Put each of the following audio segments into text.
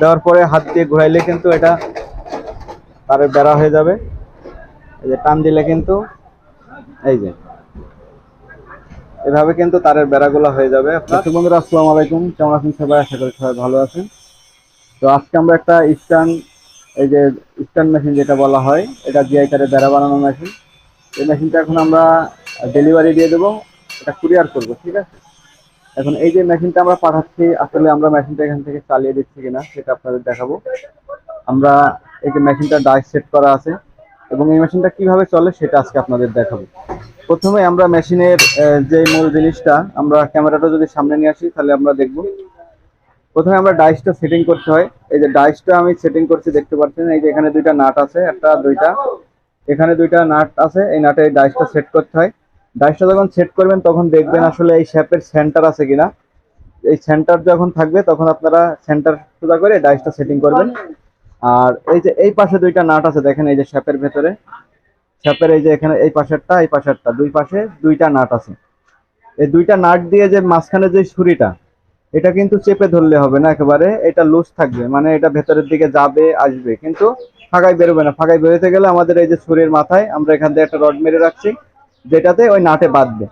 দেওয়ার পরে হাত দিয়ে ঘোরাইলে কিন্তু এটা তারের বেড়া হয়ে যাবে। এই যে টান দিলে কিন্তু এই যে। এভাবে কিন্তু তারের বেড়াগুলো হয়ে যাবে। আপনার বন্ধুরা, আসসালামু আলাইকুম। কেমন আছেন সবাই? আশা করি সবাই ভালো আছেন। তো আজকে আমরা একটা স্টান এই যে স্টান মেশিন যেটা বলা হয়, এটা জিআই কারে বেড়া বানানো মেশিন এই মেশিনটা এখন আমরা ডেলিভারি দিয়ে দেবো। এটা কুরিয়ার করব, ঠিক আছে? এখন এই যে মেশিনটা আমরা পাঠাচ্ছি, আসলে আমরা মেশিনটা এখান থেকে চালিয়ে দিচ্ছি কিনা সেটা আপনাদের দেখাবো। আমরা এই যে মেশিনটা ডাইস সেট করা আছে এবং এই মেশিনটা কীভাবে চলে সেটা আজকে আপনাদের দেখাবো। প্রথমে আমরা মেশিনের যে মূল জিনিসটা, আমরা ক্যামেরাটা যদি সামনে নিয়ে আসি, তাহলে আমরা দেখব। প্রথমে আমরা ডাইসটা সেটিং করতে হয়। এই যে ডাইসটা আমি সেটিং করছি, দেখতে পাচ্ছেন? এই যে এখানে দুইটা নাট আছে, একটা, দুইটা। এখানে দুইটা নাট আছে, এই নাটে ডাইসটা সেট করতে হয়। ডাইসটা যখন সেট করবেন তখন দেখবেন আসলে এই শেপের সেন্টার আছে কিনা। এই সেন্টার যখন থাকবে তখন আপনারা সেন্টার সোজা করে ডাইসটা সেটিং করবেন। আর এই যে এই পাশে দুইটা নাট আছে দেখেন এই যে শেপের ভেতরে। শেপের এই যে এখানে এই পাশেরটা এই পাশেরটা দুই পাশে দুইটা নাট আছে। এই দুইটা নাট দিয়ে যে মাঝখানে যে ছুরিটা এটা কিন্তু চেপে ধরলে হবে না একেবারে এটা লুজ থাকবে মানে এটা ভেতরের দিকে যাবে আসবে। কিন্তু ফাঁকায় বেরোবে না ফাঁকায় বেরোতে গেলে আমাদের এই যে ছুরির মাথায় আমরা এখান থেকে একটা রড মেরে রাখছি। যেটাতে ওই নাটে বাঁধবে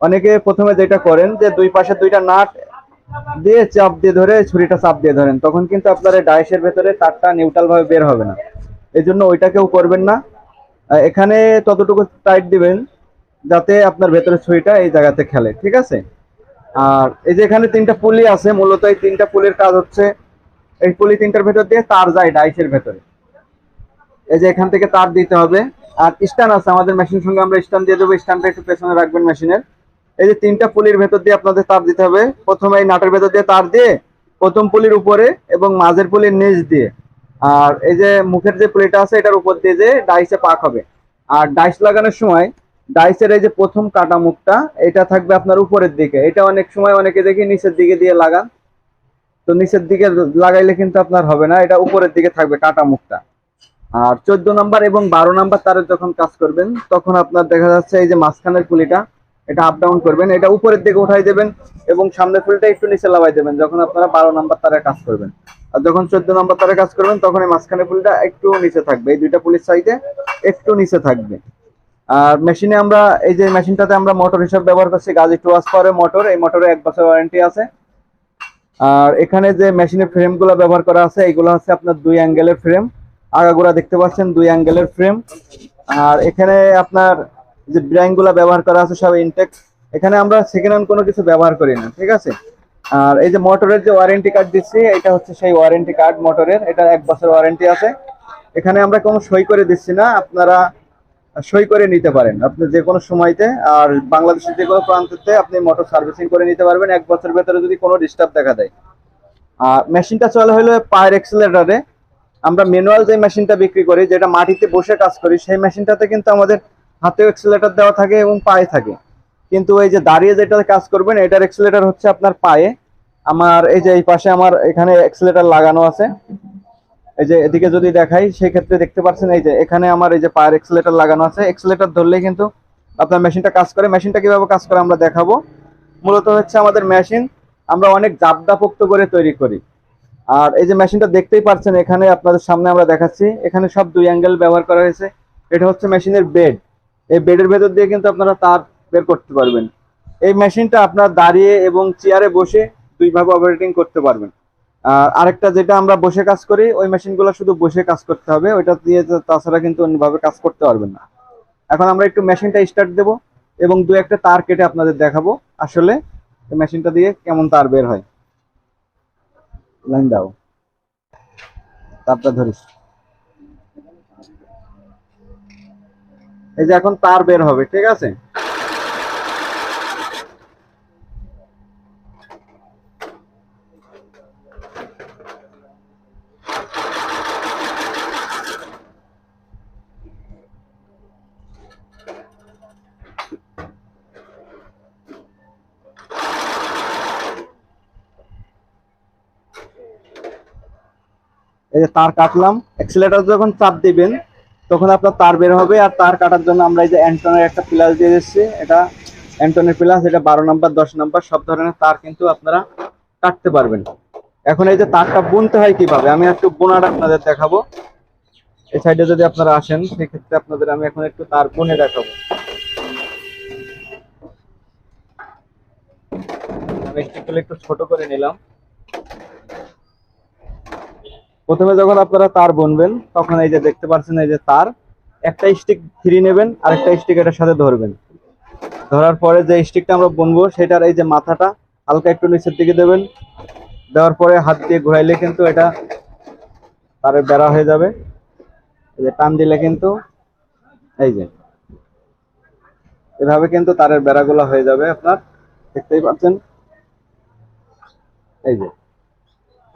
অনেকে প্রথমে যেটা করেন যে দুই পাশে দুইটা নাট দিয়ে চাপ দিয়ে ধরে ছুরিটা চাপ দিয়ে ধরেন, তখন কিন্তু আপনার ডাইসের ভেতরে তারটা নিউট্রাল ভাবে বের হবে না। এই জন্য ওইটা কেউ করবেন না। এখানে ততটুকু টাইট দিবেন যাতে আপনার ভেতরে ছুরিটা এই জায়গাতে খেলে, ঠিক আছে? আর এই যে এখানে তিনটা পুলি আছে, মূলত এই তিনটা পুলির কাজ হচ্ছে এই পুলি তিনটার ভেতর দিয়ে তার যায় ডাইসের ভেতরে। এই যে এখান থেকে তার দিতে হবে। আর স্ট্যান্ড আছে আমাদের মেশিন সঙ্গে আমরা স্ট্যান্ড দিয়ে দেবো, স্ট্যান্ডটা একটু পেছনে রাখবেন মেশিনের। এই যে তিনটা পুলির ভেতর দিয়ে আপনাদের তার দিতে হবে। প্রথমে এই নাটের ভেতর দিয়ে তার দিয়ে প্রথম পুলির উপরে এবং মাঝের পুলির নিচ দিয়ে। আর এই যে মুখের যে পুলিটা আছে, এটার উপর দিয়ে যে ডাইসে পাক হবে আর ডাইস লাগানোর সময় ডাইসের এই যে প্রথম কাটা মুখটা, এটা থাকবে আপনার উপরের দিকে। এটা অনেক সময় অনেকে দেখি নিচের দিকে দিয়ে লাগান। তো নিচের দিকে লাগাইলে কিন্তু আপনার হবে না, এটা উপরের দিকে থাকবে কাটা মুখটা। আর চোদ্দ নাম্বার এবং বারো নাম্বার তারের যখন কাজ করবেন, তখন আপনার দেখা যাচ্ছে এই যে মাঝখানের পুলিটা এটা আপ ডাউন করবেন, এটা উপরের দিকে উঠাই দেবেন এবং সামনের ফুলটা একটু নিচে লাগাই দেবেন, যখন আপনারা বারো নাম্বার তারের কাজ করবেন। আর যখন চোদ্দ নাম্বার তারের কাজ করবেন, তখন এই মাঝখানের ফুলটা একটু নিচে থাকবে, এই দুইটা পুলিশ সাইডে একটু নিচে থাকবে। আর মেশিনে আমরা, এই যে মেশিনটাতে আমরা মোটর হিসাবে ব্যবহার করছি গাজী টু পাওয়ারের মোটর এই মোটরে এক বছর ওয়ারেন্টি আছে। আর এখানে যে মেশিনের ফ্রেমগুলো ব্যবহার করা আছে, এগুলো হচ্ছে আপনার দুই অ্যাঙ্গেলের ফ্রেম আগাগোড়া দেখতে পাচ্ছেন দুই অ্যাঙ্গেলের ফ্রেম আর এখানে আপনার যে ব্র্যাঙ্কগুলো ব্যবহার করা আছে সব ইনটেক এখানে আমরা সেকেন্ড হ্যান্ড কোনো কিছু ব্যবহার করি না, ঠিক আছে? আর এই যে মোটরের যে ওয়ারেন্টি কার্ড দিচ্ছি, এটা হচ্ছে সেই ওয়ারেন্টি কার্ড মোটরের এটা এক বছর ওয়ারেন্টি আছে। এখানে আমরা কোনো সই করে দিচ্ছি না। আপনারা সই করে নিতে পারেন। আপনি যে কোনো সময়তে, আর বাংলাদেশের যে কোনো প্রান্ততে আপনি মোটর সার্ভিসিং করে নিতে পারবেন। এক বছর ভেতরে যদি কোনো ডিস্টার্ব দেখা দেয়। আর মেশিনটা চলে হলো পায়ের এক্সেলেটারে আমরা ম্যানুয়াল যে মেশিনটা বিক্রি করি, যেটা মাটিতে বসে কাজ করি, সেই মেশিনটাতে কিন্তু আমাদের হাতেও এক্সেলেটার দেওয়া থাকে এবং পায়ে থাকে। কিন্তু এই যে দাঁড়িয়ে যেটা কাজ করবেন, এটার এক্সেলেটার হচ্ছে আপনার পায়ে। আমার এই যে এই পাশে আমার এখানে এক্সেলেটার লাগানো আছে। এই যে এদিকে যদি দেখাই সেই ক্ষেত্রে দেখতে পাচ্ছেন এই যে এখানে আমার এই যে পায়ের এক্সেলেটার লাগানো আছে। এক্সেলেটার ধরলেই কিন্তু আপনার মেশিনটা কাজ করে। মেশিনটা কীভাবে কাজ করে আমরা দেখাবো। মূলত হচ্ছে আমাদের মেশিন আমরা অনেক জাবদাপোক্ত করে তৈরি করি। আর এই যে মেশিনটা দেখতেই পাচ্ছেন, এখানে আপনাদের সামনে আমরা দেখাচ্ছি। এখানে সব দুই অ্যাঙ্গেল ব্যবহার করা হয়েছে। এটা হচ্ছে মেশিনের বেড এই বেডের ভেতর দিয়ে কিন্তু আপনারা তার বের করতে পারবেন। এই মেশিনটা আপনার দাঁড়িয়ে এবং চেয়ারে বসে দুইভাবে অপারেটিং করতে পারবেন। আর আরেকটা যেটা আমরা বসে কাজ করি, ওই মেশিনগুলো শুধু বসে কাজ করতে হবে। ওইটা দিয়ে তাছাড়া কিন্তু অন্যভাবে কাজ করতে পারবেন না। এখন আমরা একটু মেশিনটা স্টার্ট দেব এবং দু একটা তার কেটে আপনাদের দেখাবো। আসলে মেশিনটা দিয়ে কেমন তার বের হয়। লাইন দাও। তারটা ধরিস। এই যে এখন তার বের হবে ঠিক আছে? এই যে তার কাটলাম। অ্যাক্সিলেটার যখন চাপ দিবেন, তখন আপনার তার বের হবে আর তার কাটার জন্য আমরা এই যে অ্যান্টনের একটা প্লাস দিয়ে দিচ্ছি। এটা অ্যান্টনের প্লাস এটা বারো নাম্বার, দশ নাম্বার, সব ধরনের তার কিন্তু আপনারা কাটতে পারবেন। এখন এই যে তারটা বুনতে হয় কীভাবে? আমি একটু বোনাটা আপনাদের দেখাবো। এই সাইডে যদি আপনারা আসেন, সেক্ষেত্রে আপনাদের আমি এখন একটু তার বুনে দেখাবো। আমি একটু ছোট করে নিলাম। প্রথমে যখন আপনারা তার বুনবেন, তখন এই যে দেখতে পাচ্ছেন এই যে তার, একটা স্টিক ফ্রি নেবেন আর একটা স্টিক এটার সাথে ধরবেন। ধরার পরে যে স্টিকটা আমরা বুনবো, সেটার এই যে মাথাটা হালকা একটু নিচের দিকে দেবেন। দেওয়ার পরে হাত দিয়ে ঘোরাইলে কিন্তু এটা তারের বেড়া হয়ে যাবে। এই যে টান দিলে কিন্তু এই যে, এভাবে কিন্তু তারের বেড়াগুলো হয়ে যাবে আপনার। দেখতেই পাচ্ছেন? এই যে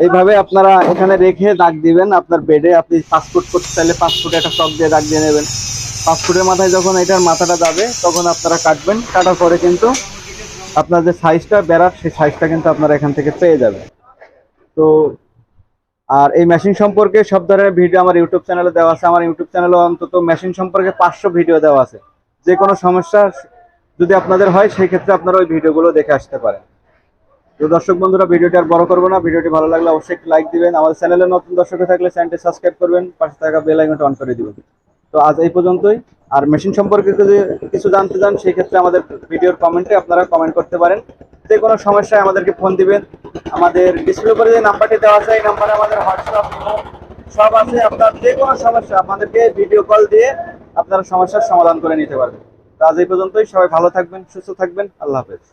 এইভাবে আপনারা এখানে রেখে দাগ দিবেন, আপনার বেডে আপনি ফুট করতে চাইলে ফুটে একটা চক দিয়ে দাগ দিয়ে নেবেন। পাঁচ ফুটের মাথায় যখন এটার মাথাটা যাবে, তখন আপনারা কাটবেন, কাটার পরে কিন্তু আপনার যে সাইজটা বেড়ার, সেই সাইজটা কিন্তু আপনারা এখান থেকে পেয়ে যাবেন। তো, আর এই মেশিন সম্পর্কে সব ধরনের ভিডিও আমার ইউটিউব চ্যানেলে দেওয়া আছে। আমার ইউটিউব চ্যানেলে অন্তত মেশিন সম্পর্কে পাঁচশো ভিডিও দেওয়া আছে। যে কোনো সমস্যা যদি আপনাদের হয়, সেই ক্ষেত্রে আপনারা ওই ভিডিওগুলো দেখে আসতে পারেন। তো দর্শক বন্ধুরা, ভিডিওটি আর বড় করব না। ভিডিওটি ভালো লাগলে অবশ্যই লাইক দিবেন। আমাদের চ্যানেলে নতুন দর্শক থাকলে চ্যানেলটি সাবস্ক্রাইব করবেন। পাশে থাকা বেল আইকনটা অন করে দিবেন। তো আজ এই পর্যন্তই। আর মেশিন সম্পর্কে যদি কিছু জানতে চান, সেই ক্ষেত্রে আমাদের ভিডিওর কমেন্টে আপনারা কমেন্ট করতে পারেন। যে কোনো সমস্যায় আমাদেরকে ফোন দিবেন। আমাদের ডিসপ্লে করে যে নাম্বারটি দেওয়া আছে, এই নাম্বারে আমাদের হোয়াটসঅ্যাপ সব আছে। আপনার যে কোনো সমস্যা, আমাদেরকে ভিডিও কল দিয়ে আপনারা সমস্যার সমাধান করে নিতে পারবেন। তো আজ এই পর্যন্তই। সবাই ভালো থাকবেন, সুস্থ থাকবেন। আল্লাহ হাফেজ।